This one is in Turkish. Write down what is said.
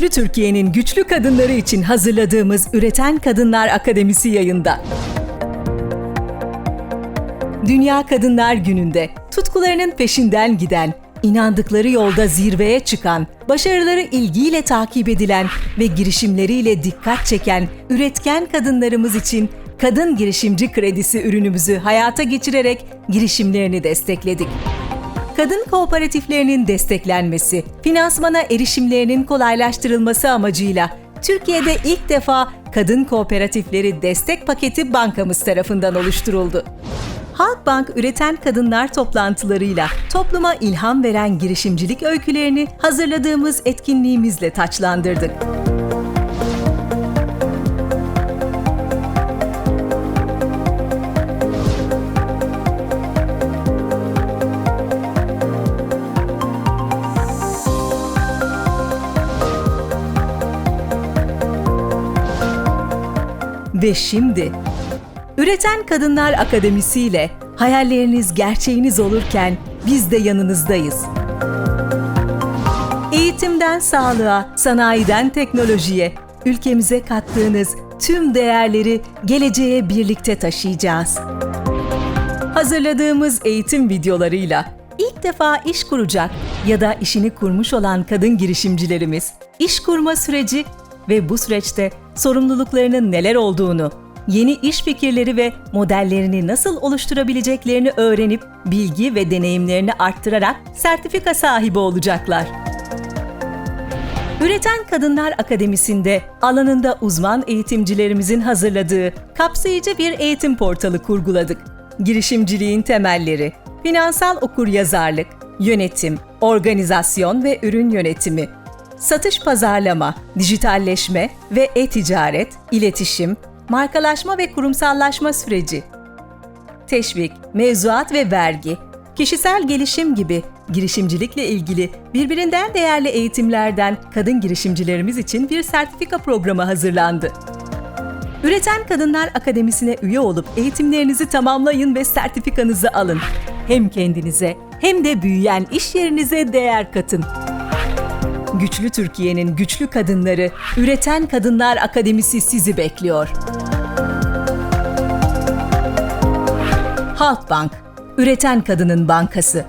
Güçlü Türkiye'nin güçlü kadınları için hazırladığımız Üreten Kadınlar Akademisi yayında. Dünya Kadınlar Günü'nde tutkularının peşinden giden, inandıkları yolda zirveye çıkan, başarıları ilgiyle takip edilen ve girişimleriyle dikkat çeken üretken kadınlarımız için Kadın Girişimci Kredisi ürünümüzü hayata geçirerek girişimlerini destekledik kadın kooperatiflerinin desteklenmesi, finansmana erişimlerinin kolaylaştırılması amacıyla Türkiye'de ilk defa Kadın Kooperatifleri Destek Paketi bankamız tarafından oluşturuldu. Halkbank üreten kadınlar toplantılarıyla topluma ilham veren girişimcilik öykülerini hazırladığımız etkinliğimizle taçlandırdık. Ve şimdi Üreten Kadınlar Akademisi ile hayalleriniz gerçeğiniz olurken biz de yanınızdayız. Eğitimden sağlığa, sanayiden teknolojiye, ülkemize kattığınız tüm değerleri geleceğe birlikte taşıyacağız. Hazırladığımız eğitim videolarıyla ilk defa iş kuracak ya da işini kurmuş olan kadın girişimcilerimiz, iş kurma süreci ve bu süreçte sorumluluklarının neler olduğunu, yeni iş fikirleri ve modellerini nasıl oluşturabileceklerini öğrenip bilgi ve deneyimlerini arttırarak sertifika sahibi olacaklar. Üreten Kadınlar Akademisi'nde alanında uzman eğitimcilerimizin hazırladığı kapsayıcı bir eğitim portalı kurguladık. Girişimciliğin temelleri, finansal okuryazarlık, yönetim, organizasyon ve ürün yönetimi, satış pazarlama, dijitalleşme ve e-ticaret, iletişim, markalaşma ve kurumsallaşma süreci, teşvik, mevzuat ve vergi, kişisel gelişim gibi girişimcilikle ilgili birbirinden değerli eğitimlerden kadın girişimcilerimiz için bir sertifika programı hazırlandı. Üreten Kadınlar Akademisi'ne üye olup eğitimlerinizi tamamlayın ve sertifikanızı alın. Hem kendinize hem de büyüyen iş yerinize değer katın. Güçlü Türkiye'nin güçlü kadınları, Üreten Kadınlar Akademisi sizi bekliyor. Halkbank, üreten kadının bankası.